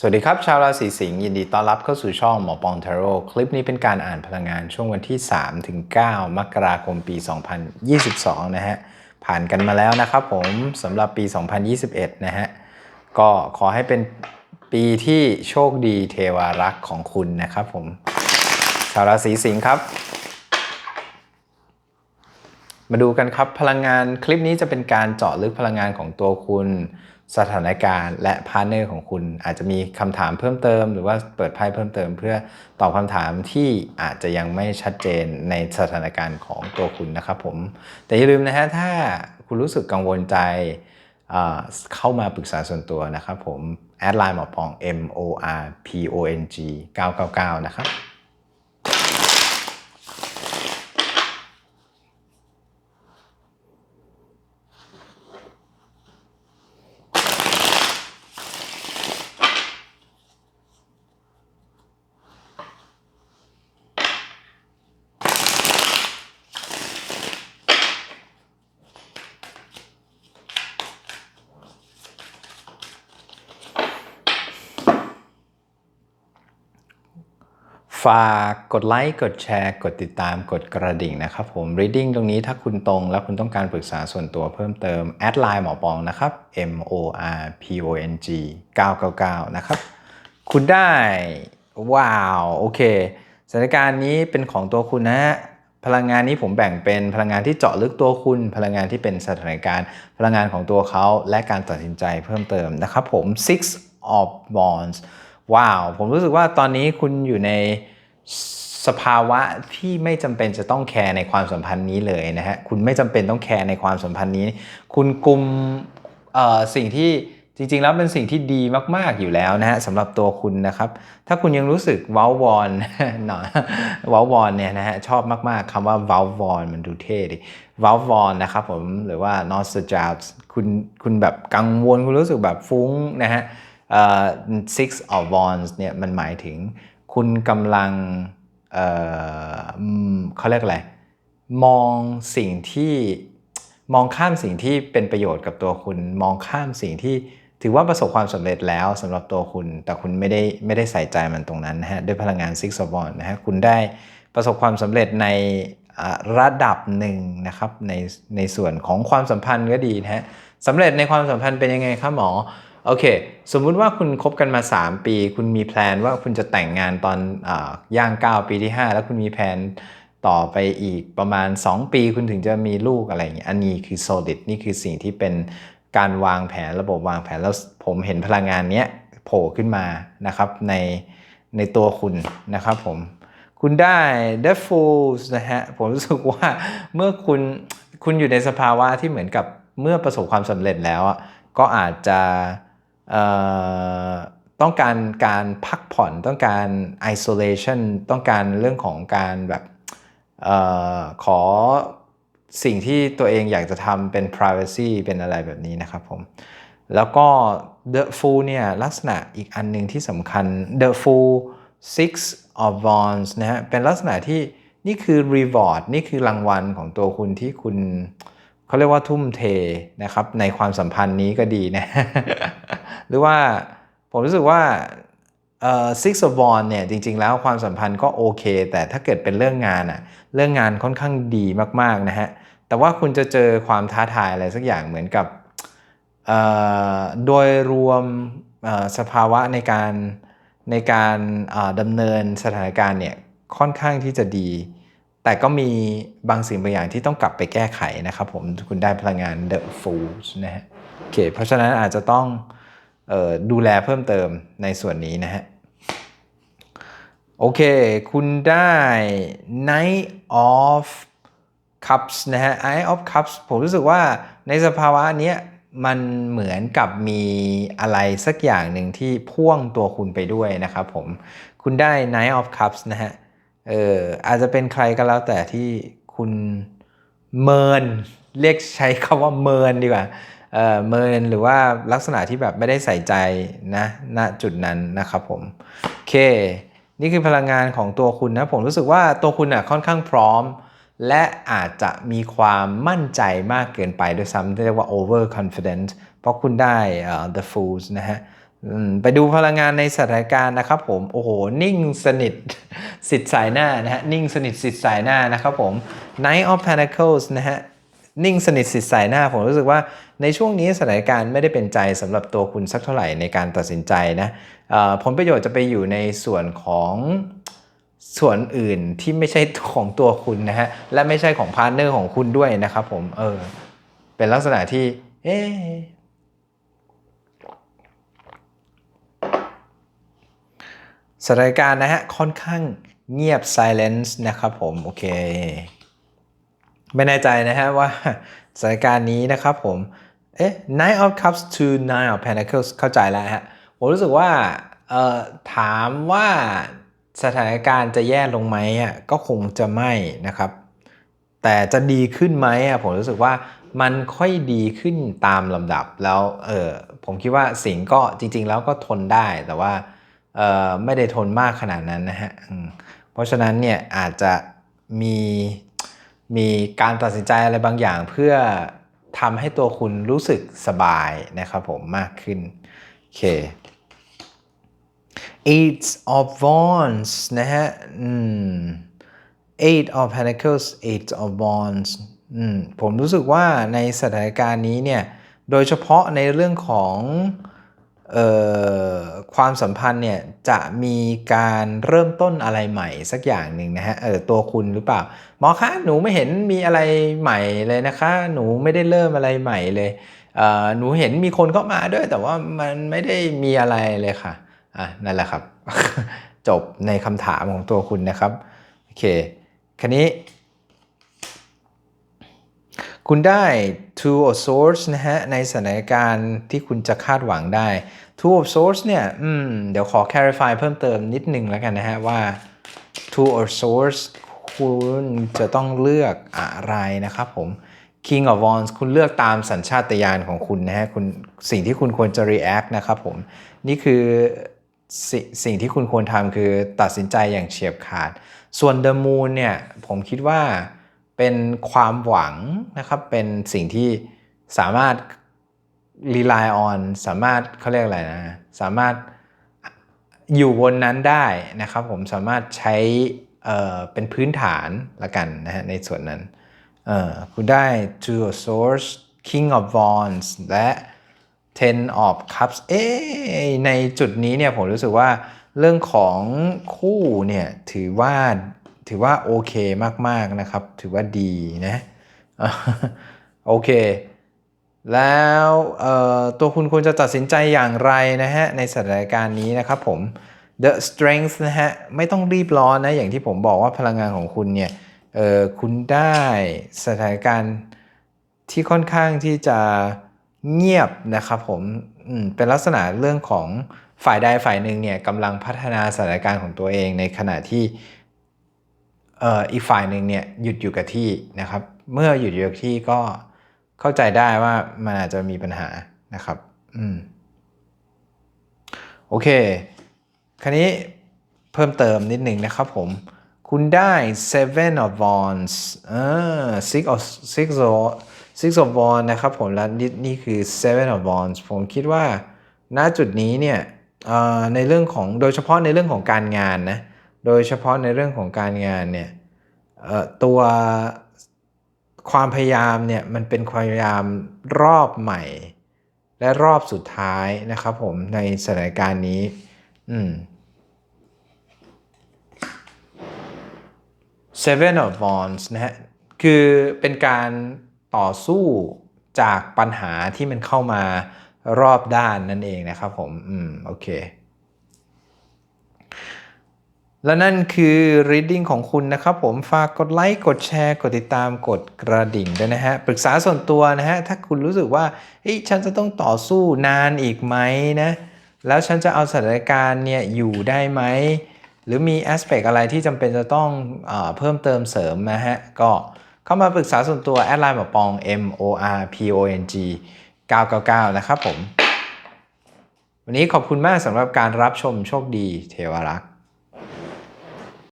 สวัสดีครับ ชาวราศีสิงห์ยินดีต้อนรับเข้าสู่ช่องหมอปองทาโร่คลิปนี้เป็นการอ่านพลังงานช่วงวันที่ 3 ถึง 9 มกราคมปี 2022 นะฮะ ผ่านกันมาแล้วนะครับผมสำหรับปี 2021 นะฮะ ก็ขอให้เป็นปีที่โชคดีเทวารักษ์ของคุณนะครับผม ชาวราศีสิงห์ครับ มาดูกันครับพลังงานคลิปนี้จะเป็นการเจาะลึกพลังงานของตัวคุณ สถานการณ์และพาร์ทเนอร์ของคุณ อาจจะมีคำถามเพิ่มเติม หรือว่าเปิดไพ่เพิ่มเติม เพื่อตอบคำถามที่อาจจะยังไม่ชัดเจนในสถานการณ์ของตัวคุณนะครับผม แต่อย่าลืมนะฮะถ้าคุณรู้สึกกังวลใจเข้ามาปรึกษาส่วนตัวนะครับผม แอดไลน์หมอปอง M O R P O N G 999 นะครับ ฝากกดไลค์กดแชร์ กดติดตามกดกระดิ่งนะครับผม reading ตรงนี้ถ้าคุณตรง แล้วคุณต้องการปรึกษาส่วนตัวเพิ่มเติมแอดไลน์หมอปองนะครับ M O R P O N G 999 นะครับ คุณได้ ว้าว โอเคสถานการณ์นี้เป็นของตัวคุณนะฮะพลังงานนี้ผมแบ่งเป็นพลังงานที่เจาะลึกตัวคุณ พลังงานที่เป็นสถานการณ์ พลังงานของตัวเขาและการตัดสินใจเพิ่มเติมนะครับผม six of wands ว้าว ผมรู้สึกว่าตอนนี้คุณอยู่ใน สภาวะที่ไม่จำเป็นจะต้องแคร์ในความสัมพันธ์นี้เลยนะฮะคุณไม่จำเป็นต้องแคร์ในความสัมพันธ์นี้ คุณกุมเอ่อสิ่งที่จริงๆ แล้วเป็นสิ่งที่ดีมากๆอยู่แล้วนะฮะสำหรับตัวคุณนะครับ ถ้าคุณยังรู้สึกว้าวอนหน่อยว้าวอนเนี่ยนะฮะชอบมากๆคำว่าว้าวอนมันดูเท่ดิว้าวอนนะครับผมหรือว่า n o s t a l g i a คุณคุณแบบกังวลคุณรู้สึกแบบฟุ้งนะฮะอ่อ six of wands เนี่ยมันหมายถึง คุณกำลังเเขาเรียกอะไรมองสิ่งที่มองข้ามสิ่งที่เป็นประโยชน์กับตัวคุณ มองข้ามสิ่งที่ถือว่าประสบความสำเร็จแล้วสำหรับตัวคุณ แต่คุณไม่ได้ไม่ได้ใส่ใจมันตรงนั้นนะฮะด้วยพลังงาน Six of Wands นะฮะคุณได้ประสบความสำเร็จในระดับหนึ่งนะครับในในส่วนของความสัมพันธ์ก็ดีนะฮะสำเร็จในความสัมพันธ์เป็นยังไงครับหมอ โอเค สมมุติว่าคุณคบกันมา 3 ปี คุณมีแพลนว่าคุณจะแต่งงานตอนอย่าง 9 ปีที่ 5 แล้วคุณมีแพลนต่อไปอีกประมาณ 2 ปีคุณถึงจะมีลูกอะไรอย่างเงี้ยอันนี้คือ solid นี่คือสิ่งที่เป็นการวางแผนระบบวางแผนแล้วผมเห็นพลังงานเนี้ยโผล่ขึ้นมานะครับในในตัวคุณนะครับผมคุณได้ The Fools นะฮะผมรู้สึกว่าเมื่อคุณคุณอยู่ในสภาวะที่เหมือนกับเมื่อประสบความสำเร็จแล้วอะก็อาจจะ ต้องการการพักผ่อนต้องการ isolation ต้องการเรื่องของการแบบออขอสิ่งที่ตัวเองอยากจะทำเป็น privacy เป็นอะไรแบบนี้นะครับผม แล้วก็ The Fool เนี่ยลักษณะอีกอันหนึ่งที่สำคัญ The Fool Six of Wands นะฮะเป็นลักษณะที่นี่คือ reward นี่คือรางวัลของตัวคุณที่คุณ เขาเรียกว่าทุ่มเทนะครับในความสัมพันธ์นี้ก็ดีนะ หรือว่าผมรู้สึกว่าเอ่อ Six of Wands เนี่ยจริง ๆ แล้วความสัมพันธ์ก็โอเค แต่ถ้าเกิดเป็นเรื่องงานอะเรื่องงานค่อนข้างดีมากๆนะฮะแต่ว่าคุณจะเจอความท้าทายอะไรสักอย่างเหมือนกับโดยรวมสภาวะในการในการดำเนินสถานการณ์เนี่ยค่อนข้างที่จะดี แต่ก็มีบางสิ่งบางอย่างที่ต้องกลับไปแก้ไขนะครับผมคุณได้พลังงาน The Fools นะฮะโอเคเพราะฉะนั้นอาจจะต้องออดูแลเพิ่มเติมในส่วนนี้นะฮะโอเค คุณได้ Knight of Cups นะฮะ Knight of Cups ผมรู้สึกว่าในสภาวะเนี้ยมันเหมือนกับมีอะไรสักอย่างหนึ่งที่พ่วงตัวคุณไปด้วยนะครับผม คุณได้ Knight of Cups นะฮะ เอออาจจะเป็นใครก็แล้วแต่ที่คุณเมินเรียกใช้คำว่าเมินดีกว่าเออเมินหรือว่าลักษณะที่แบบไม่ได้ใส่ใจนะณจุดนั้นนะครับผมโอเค นี่คือพลังงานของตัวคุณนะผมรู้สึกว่าตัวคุณอะค่อนข้างพร้อม และอาจจะมีความมั่นใจมากเกินไปด้วยซ้ำเรียกว่า over confident เพราะคุณได้ the fools นะฮะ ไปดูพลังงานในสถานการณ์นะครับผมโอ้โหนิ่งสนิทสิทธิ์สายหน้านะฮะนิ่งสนิทสิทธิ์สายหน้านะครับผม Knight of Pentacles นะฮะนิ่งสนิทสิทธิ์สายหน้าผมรู้สึกว่าในช่วงนี้สถานการณ์ไม่ได้เป็นใจสำหรับตัวคุณสักเท่าไหร่ในการตัดสินใจนะผลประโยชน์จะไปอยู่ในส่วนของส่วนอื่นที่ไม่ใช่ของตัวคุณนะฮะและไม่ใช่ของพาร์ทเนอร์ของคุณด้วยนะครับผมเออเป็นลักษณะที่เอ๊ สถานการณ์นะฮะค่อนข้างเงียบ silence นะครับผม โอเค ไม่แน่ใจนะฮะว่าสถานการณ์นี้นะครับผม เอ๊ะ nine of cups to nine of pentacles เข้าใจแล้วฮะ ผมรู้สึกว่าเอ่อถามว่าสถานการณ์จะแย่ลงไหมอะก็คงจะไม่นะครับ แต่จะดีขึ้นไหมอะผมรู้สึกว่ามันค่อยดีขึ้นตามลำดับแล้วเออผมคิดว่าสิงห์ก็จริง ๆ แล้วก็ทนได้แต่ว่า ไม่ได้ทนมากขนาดนั้นนะฮะเพราะฉะนั้นเนี่ยอาจจะมีมีการตัดสินใจอะไรบางอย่างเพื่อทำให้ตัวคุณรู้สึกสบายนะครับผมมากขึ้นโอเค Eight of Wands นะฮะอืม Eight of Pentacles Eight of Wands ผมรู้สึกว่าในสถานการณ์นี้เนี่ย โดยเฉพาะในเรื่องของ ความสัมพันธ์เนี่ยจะมีการเริ่มต้นอะไรใหม่สักอย่างหนึ่งนะฮะเออตัวคุณหรือเปล่าหมอคะหนูไม่เห็นมีอะไรใหม่เลยนะคะ หนูไม่ได้เริ่มอะไรใหม่เลยเอ่อหนูเห็นมีคนเข้ามาด้วย แต่ว่ามันไม่ได้มีอะไรเลยค่ะอะนั่นแหละครับ จบในคำถามของตัวคุณนะครับโอเคคันนี้ คุณได้ two of swords นะฮะ ในสถานการณ์ที่คุณจะคาดหวังได้ two of swords เนี่ย อืม เดี๋ยวขอ clarify เพิ่มเติมนิดนึงแล้วกันนะฮะ ว่า two of swords คุณจะต้องเลือกอะไรนะครับผม King of Wands คุณเลือกตามสัญชาตญาณของคุณนะฮะคุณสิ่งที่คุณควรจะ react นะครับผม นี่คือสสิ่งที่คุณควรทำคือตัดสินใจอย่างเฉียบขาด ส่วน The Moon เนี่ย ผมคิดว่า เป็นความหวังนะครับ เป็นสิ่งที่สามารถ rely on สามารถเขาเรียกอะไรนะ สามารถอยู่บนนั้นได้นะครับ ผมสามารถใช้เอ่อเป็นพื้นฐานละกันนะฮะในส่วนนั้นเอ่อคุณได้ two of swords king of wands และ ten of cups เอ๊ในจุดนี้เนี่ยผมรู้สึกว่าเรื่องของคู่เนี่ยถือว่า ถือว่าโอเคมากๆนะครับ ถือว่าดีนะโอเค แล้วตัวคุณควรจะตัดสินใจอย่างไรนะฮะในสถานการณ์นี้นะครับผม The Strength นะฮะไม่ต้องรีบร้อนนะอย่างที่ผมบอกว่าพลังงานของคุณเนี่ยเออคุณได้สถานการณ์ที่ค่อนข้างที่จะเงียบนะครับผมมเป็นลักษณะเรื่องของฝ่ายใดฝ่ายหนึ่งเนี่ยกำลังพัฒนาสถานการณ์ของตัวเองในขณะที่ อีกฝ่ายหนึ่งเนี่ยหยุดอยู่กับที่นะครับ เมื่อหยุดอยู่กับที่ก็เข้าใจได้ว่ามันอาจจะมีปัญหานะครับ อืม โอเค คราวนี้เพิ่มเติมนิดหนึ่งนะครับผม คุณได้ seven of wands เออ six of six of six of wands นะครับผม และนี่นี่คือ seven of wands ผมคิดว่า ณ จุดนี้เนี่ยในเรื่องของ โดยเฉพาะในเรื่องของการงานนะ โดยเฉพาะในเรื่องของการงานเนี่ยตัวความพยายามเนี่ยมันเป็นความพยายามรอบใหม่ และรอบสุดท้ายนะครับผมในสถานการณ์นี้ อืม Seven of Wands นะฮะคือเป็นการต่อสู้จากปัญหาที่มันเข้ามารอบด้านนั่นเองนะครับผม อืม โอเค และนั่นคือ reading ของคุณนะครับผมฝากกดไลค์กดแชร์กดติดตามกดกระดิ่งด้วยนะฮะ ปรึกษาส่วนตัวนะฮะ ถ้าคุณรู้สึกว่าเฮ้ยฉันจะต้องต่อสู้นานอีกไหมนะ แล้วฉันจะเอาสถานการณ์เนี่ยอยู่ได้ไหม หรือมี aspect อะไรที่จำเป็นจะต้องเออเพิ่มเติมเสริมนะฮะ ก็เข้ามาปรึกษาส่วนตัวแอดไลน์หมอปอง M O R P O N G 999 นะครับผม วันนี้ขอบคุณมากสำหรับการรับชมโชคดีเทวรักษ์